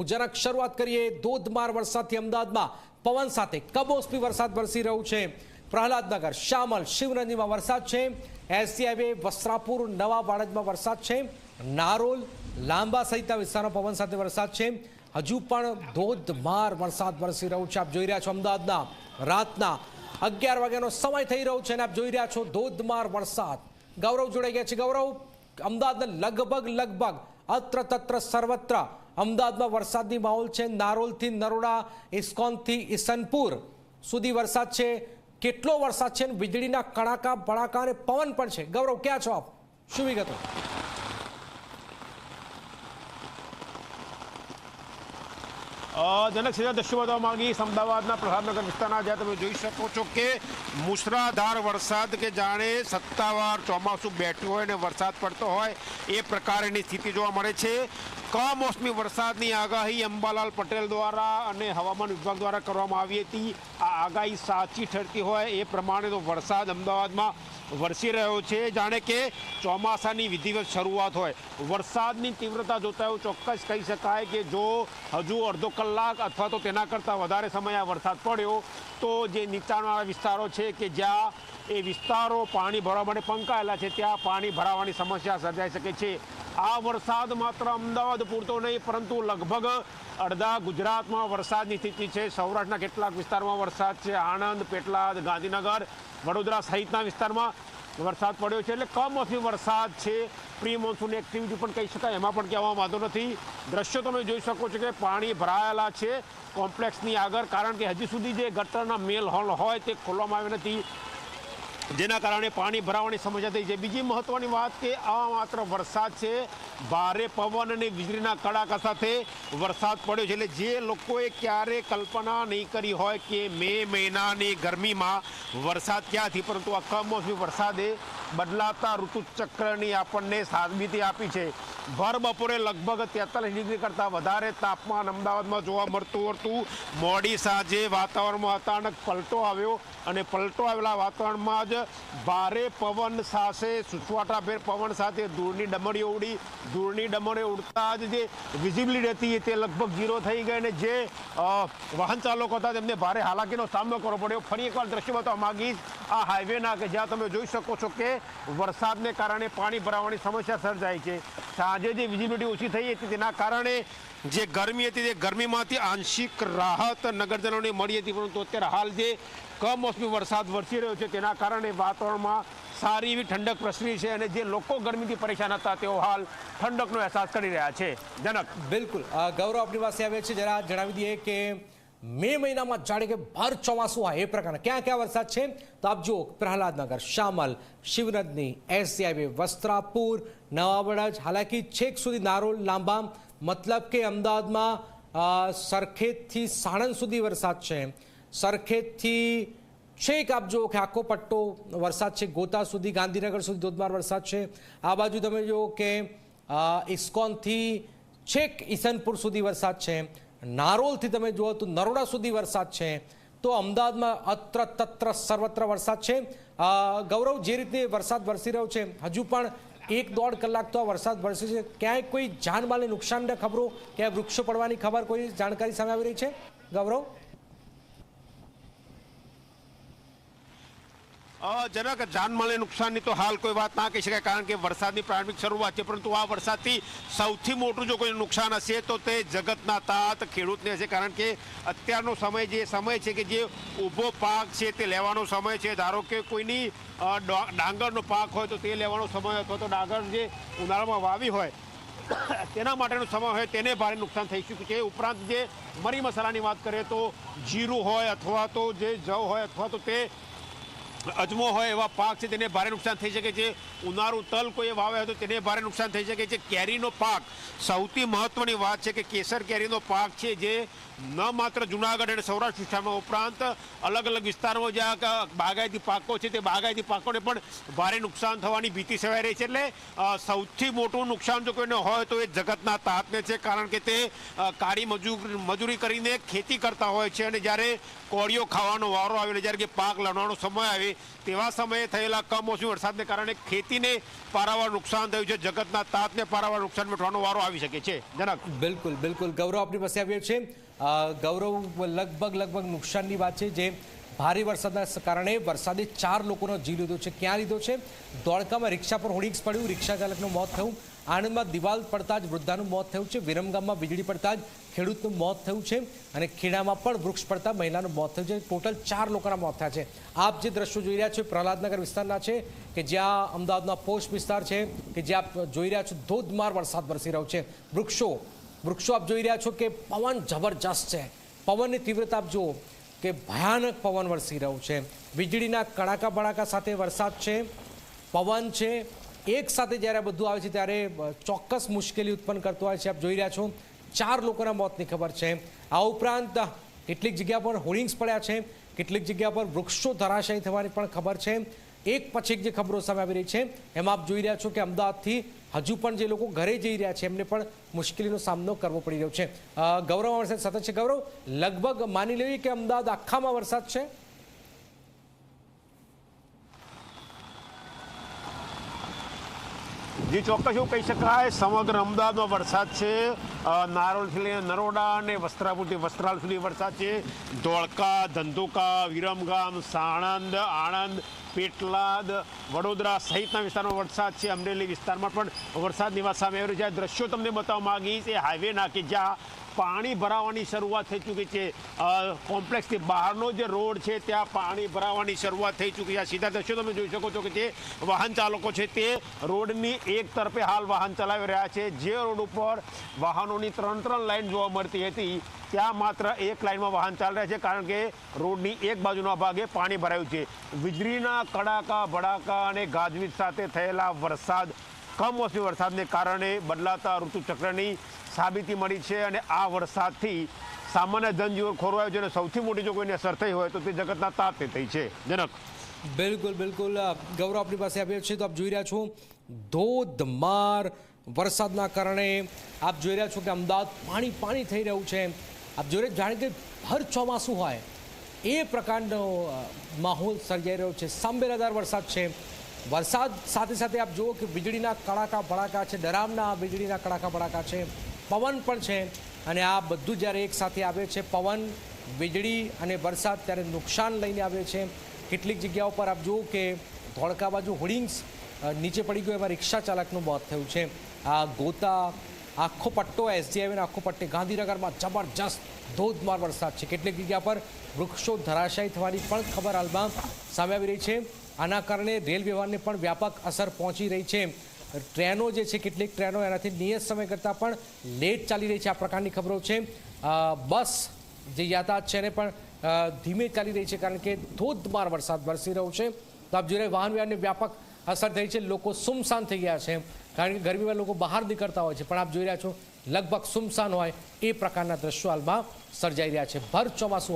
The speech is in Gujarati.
હું જરાક શરૂઆત કરીએ ધોધમાર વરસાદથી અમદાવાદમાં. પવન સાથે કમોસમી વરસાદ વરસી રહ્યું છે. પ્રહલાદનગર, શામલ શિવરંજીમાં વરસાદ છે. એસસી હાઈવે, વસ્ત્રાપુર, નવા વાડજમાં વરસાદ છે. નારોલ, લાંબા સહિતના વિસ્તારમાં પવન સાથે વરસાદ છે. હજુ પણ ધોધમાર વરસાદ વરસી રહ્યો છે. આપ જોઈ રહ્યા છો અમદાવાદના રાતના અગિયાર વાગ્યાનો સમય થઈ રહ્યો છે અને આપ જોઈ રહ્યા છો ધોધમાર વરસાદ. ગૌરવ જોડાઈ ગયા છે. ગૌરવ, અમદાવાદના લગભગ લગભગ અત્ર તત્ર સર્વત્ર અમદાવાદમાં વરસાદની માહોલ છે. નારોલથી નરોડા, ઇસ્કોનથી ઈસનપુર સુધી વરસાદ છે. કેટલો વરસાદ છે વીજળીના કડાકા, ભડાકા અને પવન પણ છે. ગૌરવ, ક્યાં છો આપ? શું વિગતો? જનક સીધા દ્રશ્યો બતાવવા માંગીશ. અમદાવાદના પ્રભાતનગર વિસ્તારના, જ્યાં તમે જોઈ શકો છો કે મુસળાધાર વરસાદ કે જાણે સત્તાવાર ચોમાસું બેઠું હોય અને વરસાદ પડતો હોય એ પ્રકારની સ્થિતિ જોવા મળે છે. કમોસમી વરસાદની આગાહી અંબાલાલ પટેલ દ્વારા અને હવામાન વિભાગ દ્વારા કરવામાં આવી હતી? આ આગાહી સાચી ઠરતી હોય એ પ્રમાણે તો વરસાદ અમદાવાદમાં વરસી રહ્યો છે. જાણે કે ચોમાસાની વિધિવત શરૂઆત હોય. વરસાદની તીવ્રતા જોતા એવું ચોક્કસ કહી શકાય કે જો હજુ અડધો કલાક અથવા તો તેના કરતાં વધારે સમય આ વરસાદ પડ્યો, તો જે નીચાણવાળા વિસ્તારો છે કે જ્યાં એ વિસ્તારો પાણી ભરવા માટે પંકાયેલા છે. ત્યાં પાણી ભરાવાની સમસ્યા સર્જાઈ શકે છે. આ વરસાદ માત્ર અમદાવાદ પૂરતો નહીં, પરંતુ લગભગ અડધા ગુજરાતમાં વરસાદની સ્થિતિ છે. સૌરાષ્ટ્રના કેટલાક વિસ્તારમાં વરસાદ છે. આણંદ, પેટલાદ, ગાંધીનગર, વડોદરા સહિતના વિસ્તારમાં વરસાદ પડ્યો છે. એટલે કમોસમી વરસાદ છે. પ્રી મોન્સૂન એક્ટિવિટી પણ કહી શકાય. એમાં પણ કહેવામાં વાંધો નથી. દ્રશ્યો તમે જોઈ શકો છો કે પાણી ભરાયેલા છે કોમ્પ્લેક્સની આગળ, કારણ કે હજી સુધી જે ગટરના મેલ હોલ હોય તે ખોલવામાં આવ્યો નથી. જેના કારણે પાણી ભરાવાની સમસ્યા થઈ છે. બીજી મહત્વની વાત કે આ માત્ર વરસાદ છે. ભારે પવન અને વીજળીના કડાકા સાથે વરસાદ પડ્યો છે. એટલે જે લોકોએ ક્યારે કલ્પના નહીં કરી હોય કે મે મહિનાની ગરમીમાં વરસાદ ક્યાંથી, પરંતુ આ કમોસમી વરસાદે બદલાતા ઋતુચક્રની આપણને સાબિતી આપી છે. ભર બપોરે લગભગ તેતાલીસ ડિગ્રી કરતાં વધારે તાપમાન અમદાવાદમાં જોવા મળતું હતું. મોડી સાંજે વાતાવરણમાં અચાનક પલટો આવ્યો અને પલટો આવેલા વાતાવરણમાં જ ભારે પવન સાથે સુસવાટાભેર પવન સાથે ધૂળની ડમરીઓ ઉડી. ધૂળની ડમરીઓ ઉડતા જ જે વિઝિબિલિટી હતી તે લગભગ ઝીરો થઈ ગઈ અને જે વાહન ચાલકો હતા તેમને ભારે હાલાકીનો સામનો કરવો પડ્યો. ફરી એકવાર દ્રશ્ય બતાવવા માગીશ, આ હાઈવેના કે જ્યાં તમે જોઈ શકો છો કે વરસાદને કારણે પાણી ભરાવાની સમસ્યા સર્જાઈ છે. સાંજે જે વિઝિબિલિટી ઓછી થઈ હતી તેના કારણે જે ગરમી હતી તે ગરમીમાંથી આંશિક રાહત નગરજનોને મળી હતી. પરંતુ અત્યારે હાલ જે કમોસમી વરસાદ વરસી રહ્યો છે તેના કારણે વાતાવરણમાં સારી એવી ઠંડક પ્રસરી છે અને જે લોકો ગરમીથી પરેશાન હતા તેઓ હાલ ઠંડકનો અહેસાસ કરી રહ્યા છે. જનક. બિલકુલ. ગૌરવ આપણી પાસે આવે છે જરા જણાવી દઈએ કે મે મહિનામાં જાણે કે ભર ચોમાસું હોય એ પ્રકારના. ક્યાં ક્યાં વરસાદ છે? તો આપ જુઓ પ્રહલાદનગર, શામલ શિવનદની એસસી વસ્ત્રાપુર નવાબડજ હાલાકી છેક સુધી નારોલ લાંબા. મતલબ કે અમદાવાદમાં સરખેજથી સાણંદ સુધી વરસાદ છે. સરખેજથી છેક આપ જુઓ કે આખો પટ્ટો વરસાદ છે. ગોતા સુધી, ગાંધીનગર સુધી ધોધમાર વરસાદ છે. આ બાજુ તમે જુઓ કે ઇસ્કોનથી છેક ઈસનપુર સુધી વરસાદ છે. નારોલથી તમે જુઓ તો નરોડા સુધી વરસાદ છે, તો અમદાવાદમાં અત્ર તત્ર સર્વત્ર વરસાદ છે. ગૌરવ, જે રીતે વરસાદ વરસી રહ્યો છે, હજુ પણ એક દોઢ કલાક તો આ વરસાદ વરસે છે. ક્યાંય કોઈ જાનમાલની નુકસાનના ખબરો, ક્યાંય વૃક્ષો પડવાની ખબર, કોઈ જાણકારી સામે આવી રહી છે? ગૌરવ? જનક જાનમાલને નુકસાનની તો હાલ કોઈ વાત ના કહી શકાય, કારણ કે વરસાદની પ્રારંભિક શરૂઆત છે, પરંતુ આ વરસાદથી સૌથી મોટું જો કોઈ નુકસાન હશે, તો તે જગતના તાત ખેડૂતને હશે, કારણ કે અત્યારનો સમય જે સમય છે કે જે ઊભો પાક છે, તે લેવાનો સમય છે. ધારો કે કોઈની ડાંગરનો પાક હોય તો તે લેવાનો સમય અથવા તો ડાંગર જે ઉનાળામાં વાવી હોય, તેના માટેનો સમય હોય, તેને ભારે નુકસાન થઈ શક્યું છે. ઉપરાંત જે મરી મસાલાની વાત કરીએ તો જીરું હોય, અથવા તો જે જવ હોય, અથવા તો તે અજમો હોય એવા પાક છે, તેને ભારે નુકસાન થઈ શકે છે. ઉનાળું તલ કોઈ વાવે હોય તો તેને ભારે નુકસાન થઈ શકે છે. કેરીનો પાક સૌથી મહત્ત્વની વાત છે કે કેસર કેરીનો પાક છે જે ન માત્ર જુનાગઢ અને સૌરાષ્ટ્ર વિસ્તારમાં ઉપરાંત અલગ અલગ વિસ્તારમાં જ્યાં બાગાયતી પાકો છે, તે બાગાયતી પાકોને પણ ભારે નુકસાન થવાની ભીતિ સેવાઈ રહી છે. એટલે સૌથી મોટું નુકસાન જો કોઈને હોય તો એ જગતના તાતને છે, કારણ કે તે કાળી મજૂર, મજૂરી કરીને ખેતી કરતા હોય છે. અને જ્યારે કોળીઓ ખાવાનો વારો આવે જ્યારે કે પાક લણવાનો સમય આવે તેવા સમયે થયેલા કમોસમી વરસાદને કારણે ખેતીને પારાવાર નુકસાન થયું છે. જગતના તાતને પારાવાર નુકસાન વેઠવાનો વારો આવી શકે છે. જનક. બિલકુલ બિલકુલ. ગૌરવ આપણી પાસે આવ્યો છે ગૌરવ લગભગ લગભગ નુકસાનની વાત છે જે ભારે વરસાદના કારણે વરસાદે ચાર લોકોનો જીવ લીધો છે. ક્યાં લીધો છે? ધોળકામાં રિક્ષા પર હોડિંગ્સ પડ્યું. રિક્ષા ચાલકનું મોત થયું. આણંદમાં દિવાલ પડતા જ વૃદ્ધાનું મોત થયું છે. વિરમગામમાં વીજળી પડતા જ ખેડૂતનું મોત થયું છે અને ખેડામાં પણ વૃક્ષ પડતા મહિલાનું મોત થયું છે. ટોટલ ચાર લોકોના મોત થયા છે. આપ જે દ્રશ્યો જોઈ રહ્યા છો પ્રહલાદનગર વિસ્તારના છે કે જ્યાં અમદાવાદના પોસ્ટ વિસ્તાર છે કે જ્યાં આપ જોઈ રહ્યા છો ધોધમાર વરસાદ વરસી રહ્યો છે. વૃક્ષો વૃક્ષો આપ જોઈ રહ્યા છો કે પવન જબરજસ્ત છે. પવનની તીવ્રતા આપ જુઓ. કે ભયાનક પવન વરસી રહ્યો છે. વીજળીના કડાકા ભડાકા સાથે વરસાદ છે, પવન છે. એક સાથે જ્યારે બધું આવે છે ત્યારે ચોક્કસ મુશ્કેલી ઉત્પન્ન કરતો હોય છે. આપ જોઈ રહ્યા છો, ચાર લોકોના મોતની ખબર છે. આ ઉપરાંત, કેટલીક જગ્યા પર હોર્ડિંગ્સ પડ્યા છે, કેટલીક જગ્યા પર વૃક્ષો ધરાશાયી થવાની પણ ખબર છે. એક પછી એક જે ખબરો સામે આવી રહી છે, એમાં આપ જોઈ રહ્યા છો કે અમદાવાદથી હજુ પણ જે લોકો ઘરે જઈ રહ્યા છે, એમને પણ મુશ્કેલીનો સામનો કરવો પડી રહ્યો છે. ગૌરવ વરસાદ સતત છે. ગૌરવ, લગભગ માની લેવી કે અમદાવાદ આખામાં વરસાદ છે? જે, ચોક્કસ એવું કહી શકાય, સમગ્ર અમદાવાદમાં વરસાદ છે. નારોલથી લઈને નરોડા અને વસ્ત્રાપુરથી વસ્ત્રાલ સુધી વરસાદ છે. ધોળકા, ધંધુકા, વિરમગામ, સાણંદ, આણંદ પેટલાદ વડોદરા સહિતના વિસ્તારમાં વરસાદ છે. અમરેલી વિસ્તારમાં પણ વરસાદની વાત સામે આવી રહી છે. દ્રશ્યો તમને બતાવવા માગી એ હાઈવેના નાખી જ્યાં પાણી ભરાવાની શરૂઆત થઈ ચૂકી છે. કોમ્પ્લેક્સથી બહારનો જે રોડ છે, ત્યાં પાણી ભરાવાની શરૂઆત થઈ ચૂકી છે. આ સીધા દ્રશ્યો તમે જોઈ શકો છો કે જે વાહન ચાલકો છે, તે રોડની એક તરફે હાલ વાહન ચલાવી રહ્યા છે. જે રોડ ઉપર વાહનોની ત્રણ ત્રણ લાઇન જોવા મળતી હતી. ત્યાં માત્ર એક લાઇનમાં વાહન ચાલી રહ્યા છે, કારણ કે રોડની એક બાજુના ભાગે પાણી ભરાયું છે. વીજળીના કડાકા, ભડાકા અને ગાજવીજ સાથે થયેલા વરસાદ, કમોસમી વરસાદને કારણે બદલાતા ઋતુચક્રની સાબિતી મળી છે અને આ વરસાદથી સામાન્ય જનજીવન ખોરવાયું છે અને સૌથી મોટી જો કોઈને અસર થઈ હોય તો તે જગતના તાતે થઈ છે. જનક. બિલકુલ બિલકુલ. ગૌરવ આપણી પાસે આવ્યો છે તો આપ જોઈ રહ્યા છો ધોધમાર વરસાદના કારણે આપ જોઈ રહ્યા છો કે અમદાવાદ પાણી પાણી થઈ રહ્યું છે. આપ જોઈ રહ્યા જાણે કે હર ચોમાસું હોય. એ પ્રકારનો માહોલ સર્જાઈ રહ્યો છે. સાંબેલાદાર વરસાદ છે. વરસાદ સાથે સાથે આપ જુઓ કે વીજળીના કડાકા ભડાકા છે. ડરામના વીજળીના કડાકા ભડાકા છે. પવન પણ છે અને આ બધું જ્યારે એકસાથે આવે છે, પવન, વીજળી અને વરસાદ ત્યારે નુકસાન લઈને આવે છે. કેટલીક જગ્યાઓ પર આપ જુઓ કે ધોળકા બાજુ હોર્ડિંગ્સ નીચે પડી ગયો એમાં રિક્ષા ચાલકનું મોત થયું છે. આ ગોતા, આખો પટ્ટો એસજીઆઈનો આખો પટ્ટે ગાંધીનગરમાં જબરજસ્ત ધોધમાર વરસાદ છે. કેટલીક જગ્યા પર વૃક્ષો ધરાશાયી થવાની પણ ખબર હાલમાં સામે આવી રહી છે. આના કારણે રેલ વ્યવહારને પણ વ્યાપક અસર પહોંચી રહી છે. ટ્રેનો જે છે, કેટલીક ટ્રેનો એનાથી નિયત સમય કરતાં પણ લેટ ચાલી રહી છે. આ પ્રકારની ખબરો છે. બસ જે યાતાયાત છે એને પણ ધીમે ચાલી રહી છે કારણ કે ધોધમાર વરસાદ વરસી રહ્યો છે. તો આપ જોઈ વાહન વ્યવહારને વ્યાપક અસર થઈ છે. લોકો સુમસાન થઈ ગયા છે કારણ કે ગરમીમાં લોકો બહાર નીકળતા હોય છે. પણ આપ જોઈ રહ્યા છો, લગભગ સુમસાન હોય એ પ્રકારના દ્રશ્યો હાલમાં સર્જાઈ રહ્યા છે. ભર ચોમાસું